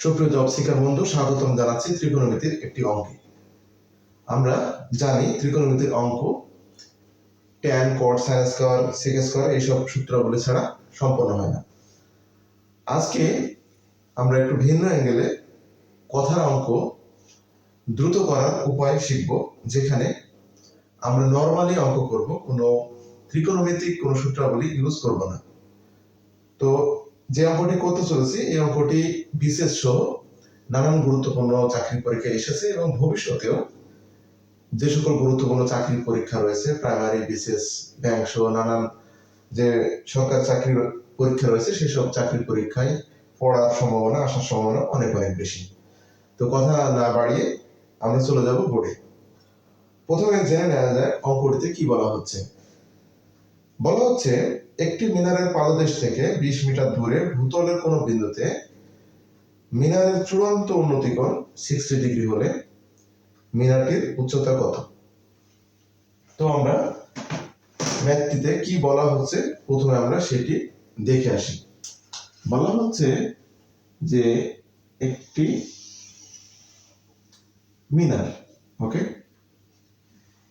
সুপ্রিয় জব শিকার বন্ধু স্বাগতম জানাচ্ছি ত্রিকোণমিতির একটি অঙ্কে। আমরা জানি ত্রিকোণমিতির অঙ্ক tan cot sine square sec square এইসব সূত্রাবলী ছাড়া সম্পন্ন হয় না। আজকে আমরা একটু ভিন্ন অ্যাঙ্গেলে কথার অঙ্ক দ্রুত করার উপায় শিখব, যেখানে আমরা নর্মালি অঙ্ক করব, কোনো ত্রিকোণমিতিক কোনো সূত্রাবলী ইউজ করব না। তো যে অঙ্কটি করতে চলেছি, এই অঙ্কটি বিশেষ সহ নানান গুরুত্বপূর্ণ চাকরির পরীক্ষা এসেছে এবং ভবিষ্যতেও যে সকল গুরুত্বপূর্ণ চাকরির পরীক্ষা রয়েছে, প্রাইমারি বিশেষ ব্যাংক সহ নানান যে সরকারি চাকরির পরীক্ষা রয়েছে সেসব চাকরির পরীক্ষায় পড়ার সম্ভাবনা, আসার সম্ভাবনা অনেক অনেক বেশি। তো কথা না বাড়িয়ে আমরা চলে যাব বোর্ডে। প্রথমে জেনে নেওয়া যায় অঙ্কটিতে কি বলা হচ্ছে। বলা হচ্ছে একটি মিনারের পাদদেশ থেকে বিশ মিটার দূরে ভূতলের কোনো বিন্দুতে মিনারের চূড়ান্ত উন্নতিকোণ সিক্সটি ডিগ্রি হলে মিনারটির উচ্চতা কত? তো আমরা ম্যাথটিতে কি বলা হচ্ছে? প্রথমে আমরা সেটি দেখে আসি। বলা হচ্ছে যে একটি মিনার ওকে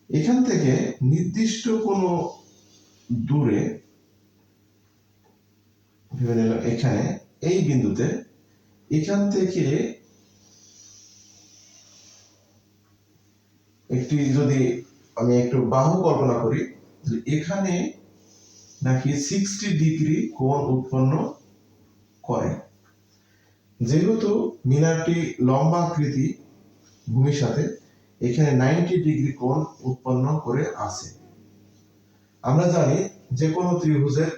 এখান থেকে নির্দিষ্ট কোনো দূরে ভেবে নিলাম এখানে, এই বিন্দুতে, এখান থেকে একটি যদি আমি একটু বাহু কল্পনা করি এখানে নাকি সিক্সটি ডিগ্রি কোণ উৎপন্ন করে। যেহেতু মিনারটি লম্বা আকৃতি ভূমির সাথে, এখানে নাইনটি ডিগ্রি কোণ উৎপন্ন করে আছে। আমরা জানি যে কোনো ত্রিভুজের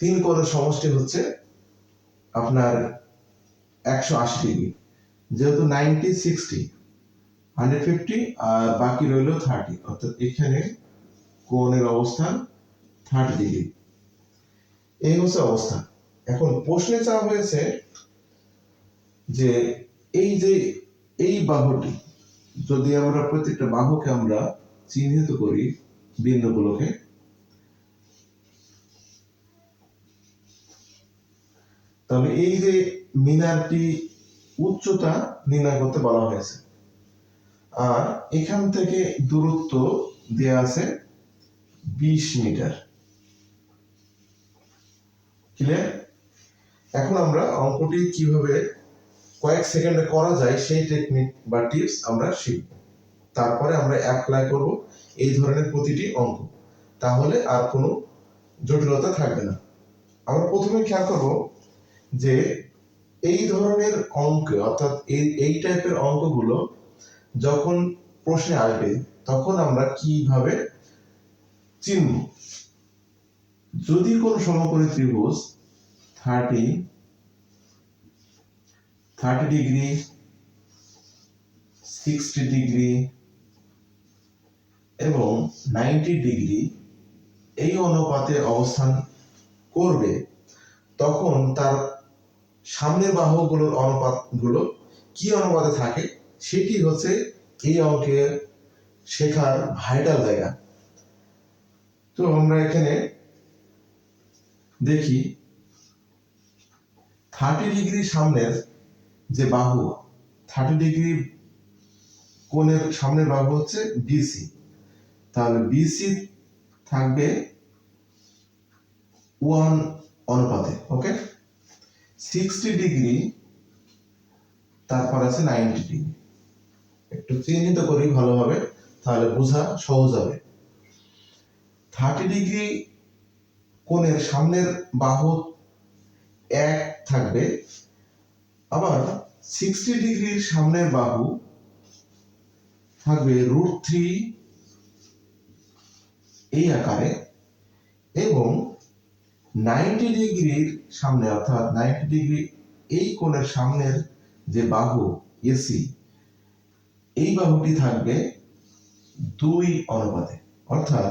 তিন কোণের সমষ্টি হচ্ছে আপনার একশো আশি ডিগ্রি। যেহেতু নাইনটি সিক্সটি, হান্ড্রেড ফিফটি আর বাকি রইল থার্টি, অর্থাৎ এখানে কোণের অবস্থান থার্টি ডিগ্রি। এই হচ্ছে অবস্থা। এখন প্রশ্নে চাওয়া হয়েছে যে এই যে এই বাহুটি, যদি আমরা প্রত্যেকটা বাহুকে আমরা চিহ্নিত করি বিন্দুগুলোকে তাহলে এই যে মিনারটি উচ্চতা নির্ণয় করতে বলা হয়েছে, আর এখান থেকে দূরত্ব দেয়া আছে বিশ মিটার। ক্লিয়ার এখন আমরা অঙ্কটি কীভাবে কয়েক সেকেন্ডে করা যায় সেই টেকনিক বা টিপস আমরা শিখব। তারপরে আমরা অ্যাপ্লাই করব এই ধরনের প্রতিটি অঙ্ক। তাহলে আর কোনো জটিলতা থাকবে না। আমরা প্রথমে খেয়াল করব যে এই ধরনের অঙ্ক, অর্থাৎ এই এই টাইপের অঙ্কগুলো যখন প্রশ্নে আসবে, তখন আমরা কীভাবে চিনব? যদি কোনো সমকোণী ত্রিভুজ thirty thirty degree sixty degree এবং নাইনটি ডিগ্রি এই অনুপাতে অবস্থান করবে, তখন তার সামনের বাহুগুলোর অনুপাতগুলো কি অনুপাতে থাকে সেটি হচ্ছে এই অঙ্কের শেখার ভাইটাল জায়গা। তো আমরা এখানে দেখি থার্টি ডিগ্রি সামনের যে বাহু থার্টি ডিগ্রি কোণের সামনের বাহু হচ্ছে বিসি তাহলে বিসি থাকবে ওয়ান অনুপাতে ওকে সিক্সটি ডিগ্রি, তারপর আছে নাইনটি ডিগ্রি। একটু চিহ্নিত করি ভালোভাবে, তাহলে বোঝা সহজ হবে। থার্টি ডিগ্রি কোণের সামনের বাহু এক থাকবে, আবার সিক্সটি ডিগ্রির সামনের বাহু থাকবে রুট থ্রি এই আকারে, এবং নাইনটি ডিগ্রির সামনে, অর্থাৎ নাইনটি ডিগ্রি এই কোণের সামনের যে বাহু এসি এই বাহুটি থাকবে দুই অনুপাতে। অর্থাৎ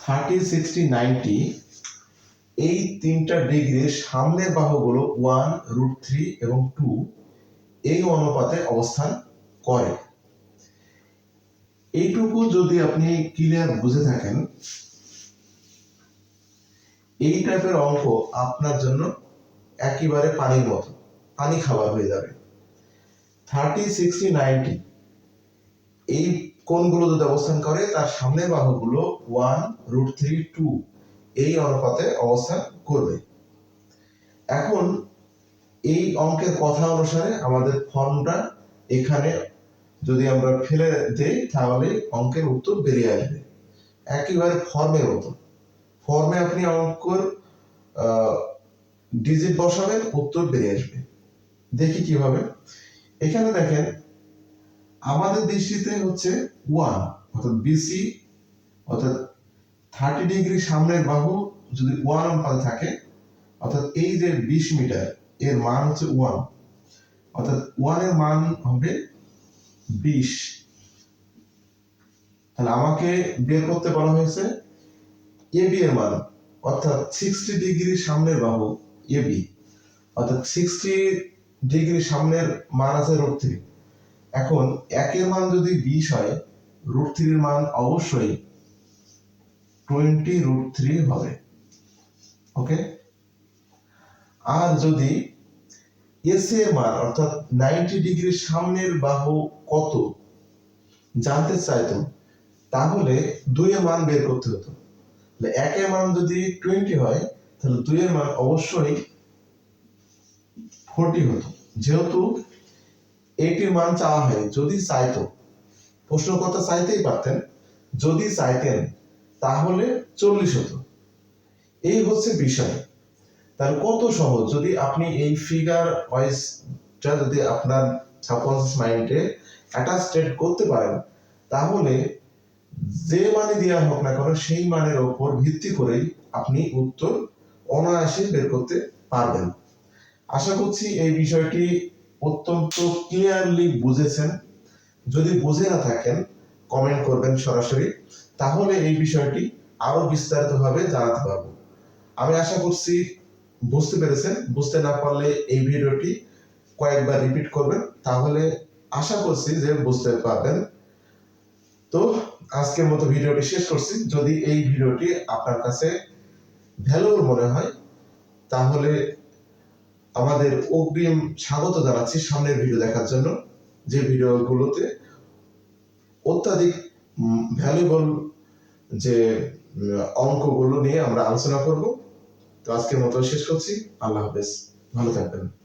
থার্টি, সিক্সটি, নাইনটি, এই তিনটা ডিগ্রির সামনের বাহুগুলো ওয়ান, রুট থ্রি এবং টু এই অনুপাতে অবস্থান করে। এইটুকু যদি আপনি ক্লিয়ার বুঝে থাকেন, এই টাইপের অঙ্ক আপনার জন্য একেবারে পানির মতো, পানি খাবার হয়ে যাবে। থার্টি সিক্সটি নাইনটি এই কোনগুলো যদি অবস্থান করে, তার সামনের বাহুগুলো ওয়ান রুট থ্রি টু এই অনুপাতে অবস্থান করবে। এখন এই অঙ্কের কথা অনুসারে আমাদের ফর্মটা এখানে যদি আমরা ফেলে দেই, তাহলে অঙ্কের উত্তর বেরিয়ে আসবে। একেবারে ফর্মের মতো। ফর্মে আপনি অঙ্কর ডিজিট বসাবেন, উত্তর বেরিয়ে আসবে। দেখি কীভাবে। এখানে দেখেন, আমাদের দৃষ্টিতে হচ্ছে ওয়ান অর্থাৎ বিসি অর্থাৎ থার্টি ডিগ্রি সামনের বাহু যদি ওয়ান অনুপাতে থাকে, অর্থাৎ এই যে বিশ মিটার, এর মান হচ্ছে ওয়ান অর্থাৎ ওয়ানের মান হবে বিশ। তাহলে আমাকে বের করতে বলা হয়েছে এবি এর মান, অর্থাৎ সিক্সটি ডিগ্রি সামনের বাহু এবি অর্থাৎ সিক্সটি ডিগ্রি সামনের মান আছে রুট থ্রি এখন একের মান যদি বিশ হয় রুট থ্রির মান অবশ্যই টোয়েন্টি রুট থ্রি হবে। ওকে আর যদি এস এর মান অর্থাৎ নাইনটি ডিগ্রি সামনের বাহু কত? জানতে চাইতো তাহলে দুইয়ের মান বের করতে হতো। একের মান যদি টোয়েন্টি হয়, তাহলে দুইয়ের মান অবশ্যই ফোরটি হতো। যেহেতু এইটির মান চাওয়া হয় যদি চাইতো। প্রশ্নকর্তা চাইতেই পারতেন, যদি চাইতেন, তাহলে চল্লিশ হতো। এই হচ্ছে বিষয়। তাহলে কত সহজ? যদি আপনি এই ফিগার ওয়াইজটা যদি আপনার সাবকনসিয়াস মাইন্ডে অ্যাটাচটেড করতে পারেন, তাহলে যে মানে দেওয়া হোক না কেন, সেই মানের ওপর ভিত্তি করেই আপনি উত্তর অনায়াসে বের করতে পারবেন। আশা করছি এই বিষয়টি অত্যন্ত ক্লিয়ারলি বুঝেছেন। যদি বুঝে না থাকেন কমেন্ট করবেন সরাসরি। তাহলে এই বিষয়টি আরও বিস্তারিতভাবে জানাতে পারব। আমি আশা করছি বুঝতে পেরেছেন? বুঝতে না পারলে এই ভিডিওটি কয়েকবার রিপিট করবেন। তাহলে আশা করছি যে বুঝতে পারবেন। তো আজকের মতো ভিডিওটি শেষ করছি। যদি এই ভিডিওটি আপনার কাছে ভ্যালুর মনে হয়, তাহলে আমাদের অগ্রিম স্বাগত জানাচ্ছি সামনের ভিডিও দেখার জন্য। যে ভিডিওগুলোতে অত্যাধিক ভ্যালুবল যে অঙ্কগুলো নিয়ে আমরা আলোচনা করব তো আজকের মতো শেষ করছি। আল্লাহ হাফেজ। ভালো থাকবেন।